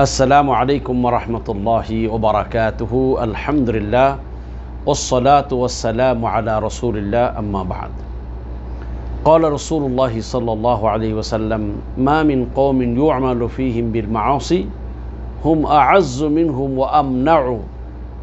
السلام عليكم ورحمة الله وبركاته. الحمد لله والصلاة والسلام على رسول الله. أما بعد قال رسول الله صلى الله عليه وسلم ما من قوم يعمل فيهم بالمعاصي هم أعز منهم وأمنع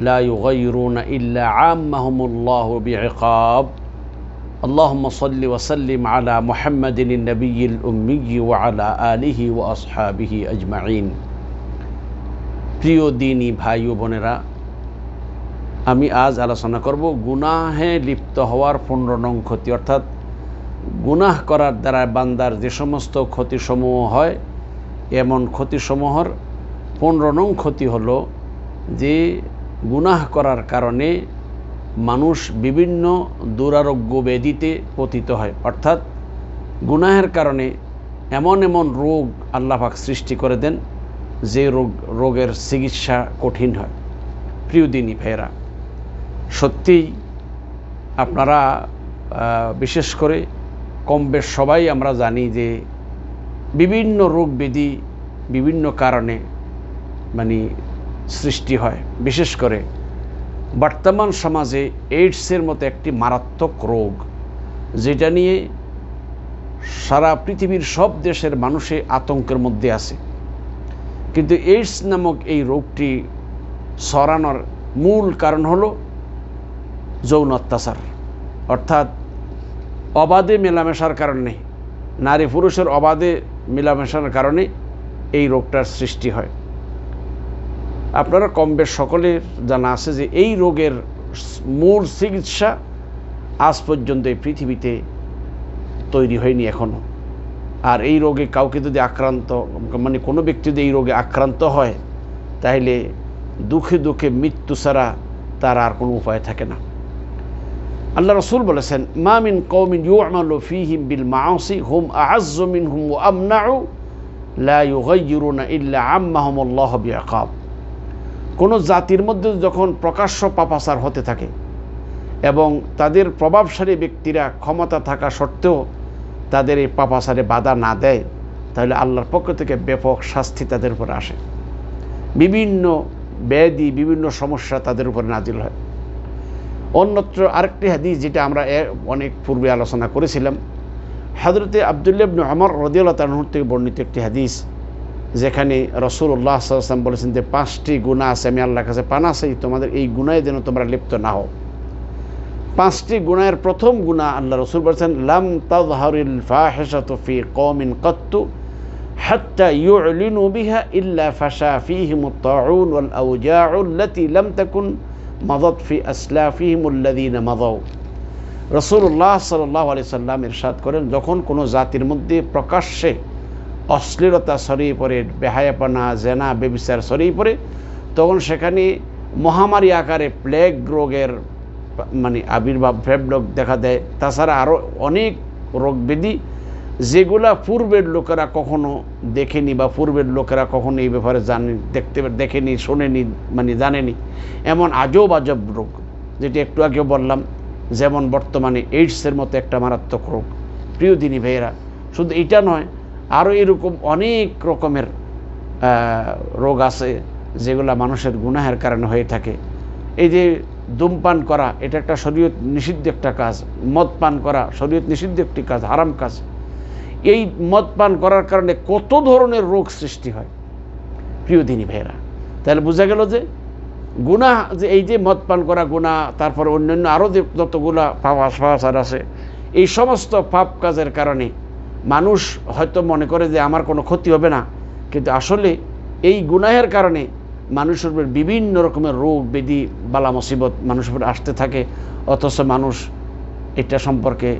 لا يغيرون إلا عامهم الله بعقاب. اللهم صل وسلم على محمد النبي الأمي وعلى آله وأصحابه أجمعين. প্রিয় দিনী ভাই ও বোনেরা, আমি আজ আলোচনা করব গুনাহে লিপ্ত হওয়ার পনেরো নং ক্ষতি। অর্থাৎ গুনাহ করার দ্বারা বান্দার যে সমস্ত ক্ষতিসমূহ হয়, এমন ক্ষতিসমূহর পনেরো নং ক্ষতি হলো যে গুনাহ করার কারণে মানুষ বিভিন্ন দুরারোগ্য ব্যাধিতে পতিত হয়। অর্থাৎ গুনাহের কারণে এমন এমন রোগ আল্লাহাক সৃষ্টি করে দেন যে রোগ, রোগের চিকিৎসা কঠিন হয়। প্রিয় দিনী ভাইয়েরা, সত্যিই আপনারা বিশেষ করে কম বেশ সবাই আমরা জানি যে বিভিন্ন রোগ ব্যাধি বিভিন্ন কারণে মানে সৃষ্টি হয়। বিশেষ করে বর্তমান সমাজে এইডসের মতো একটি মারাত্মক রোগ, যেটা নিয়ে সারা পৃথিবীর সব দেশের মানুষে আতঙ্কের মধ্যে আছে। কিন্তু এইডস নামক এই রোগটি সরানোর মূল কারণ হল যৌন অত্যাচার। অর্থাৎ অবাধে মেলামেশার কারণে, নারী পুরুষের অবাধে মেলামেশার কারণে এই রোগটার সৃষ্টি হয়। আপনারা কম বেশ সকলের জানা আছে যে এই রোগের মূল চিকিৎসা আজ পর্যন্ত এই পৃথিবীতে তৈরি হয়নি এখনও আর এই রোগে কাউকে যদি আক্রান্ত মানে কোনো ব্যক্তি যদি এই রোগে আক্রান্ত হয়, তাহলে দুঃখে দুঃখে মৃত্যু ছাড়া তার আর কোনো উপায় থাকে না। আল্লাহ রসুল বলেছেন মামিন কৌমিন ইউমাল ফিহিম বিল মাউসি হুম আজমিন হুম আমনাউ, লা ইউগাইয়িরুনা ইল্লা আম্মাহুমুল্লাহ বিআকাব। কোনো জাতির মধ্যে যখন প্রকাশ্য পাপাচার হতে থাকে এবং তাদের প্রভাবশালী ব্যক্তিরা ক্ষমতা থাকা সত্ত্বেও তাদের এই পাপাচারে বাধা না দেয়, তাহলে আল্লাহর পক্ষ থেকে ব্যাপক শাস্তি তাদের উপর আসে। বিভিন্ন ব্যাধি, বিভিন্ন সমস্যা তাদের উপর নাজিল হয়। অন্যত্র আরেকটি হাদিস যেটা আমরা অনেক পূর্বে আলোচনা করেছিলাম। হজরতে আবদুল্লাবন আমর রদিউল্লাহ তালহুর থেকে বর্ণিত একটি হাদিস, যেখানে রসুল্লাহ সাল্লাম বলেছেন যে, পাঁচটি গুণা আছে, আমি আল্লাহর কাছে পানা আছি তোমাদের এই গুণায় যেন তোমরা লিপ্ত না হও। পাঁচটি গুণায়ের প্রথম গুণা আল্লাহ রসুল বলছেন, লাম তাজহারিল ফাহিশাতু ফি কওমিন কত্তু হাত্তা ইউলিনু বিহা ইল্লা ফাশা ফীহিম আত-তাউন ওয়াল আওজাউ আল্লাতী লাম তাকুন মাদাত ফি আসলাফিহিম আল্লাযীনা মাদাউ। রাসূলুল্লাহ সাল্লাল্লাহু আলাইহি সাল্লাম ইরশাদ করেন, যখন কোনো জাতির মধ্যে প্রকাশ্যে অশ্লীলতা ছড়িয়ে পড়ে, বেহায়াপনা, জেনা, বেবিচার ছড়িয়ে পড়ে, তখন সেখানে মহামারী আকারে প্লেগ রোগের মানে আবির্ভাব ফ্যাবলক দেখা দেয়। তাছাড়া আরও অনেক রোগ ব্যাধি যেগুলা পূর্বের লোকেরা কখনো দেখেনি বা পূর্বের লোকেরা কখনো এই ব্যাপারে জানে, দেখতে, দেখেনি, শোনেনি মানে জানেনি। এমন আজব আজব রোগ, যেটি একটু আগেও বললাম, যেমন বর্তমানে এইডসের মতো একটা মারাত্মক রোগ। প্রিয় দিনী ভাইয়েরা, শুধু এটা নয় আরও এরকম অনেক রকমের রোগ আছে, যেগুলা মানুষের গুনাহের কারণে হয়ে থাকে। এই যে ধূমপান করা, এটা একটা শরীয়ত নিষিদ্ধ একটা কাজ। মদ পান করা, শরীয়ত নিষিদ্ধ একটি কাজ, হারাম কাজ। এই মদ পান করার কারণে কত ধরনের রোগ সৃষ্টি হয়? প্রিয় দিনী ভাইয়েরা, তাহলে বোঝা গেল যে গুণা যে এই যে মদ পান করা গুণা তারপরে অন্যান্য আরও যে যতগুলা পাওয়ার আছে, এই সমস্ত পাপ কাজের কারণে মানুষ হয়তো মনে করে যে আমার কোনো ক্ষতি হবে না। কিন্তু আসলে এই গুনাহের কারণে মানুষের উপর বিভিন্ন রকমের রোগ ব্যাধি বালা মুসিবত মানুষের উপর আসতে থাকে, অথচ মানুষ এটা সম্পর্কে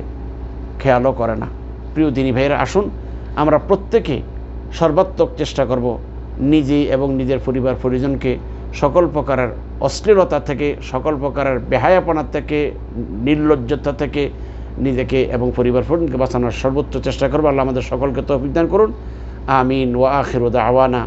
খেয়ালও করে না। প্রিয় দিনী ভাইয়েরা, আসুন আমরা প্রত্যেকে সর্বাত্মক চেষ্টা করব নিজে এবং নিজের পরিবার, পরিজনকে সকল প্রকারের অশ্লীলতা থেকে, সকল প্রকারের বেহায়াপনার থেকে, নির্লজ্জতা থেকে নিজেকে এবং পরিবার, পরিজনকে বাঁচানোর সর্বোচ্চ চেষ্টা করব। আল্লাহ আমাদের সকলকে তো অভিজ্ঞান করুন। আমিন। ওয়া আখিরুদা আওয়ানা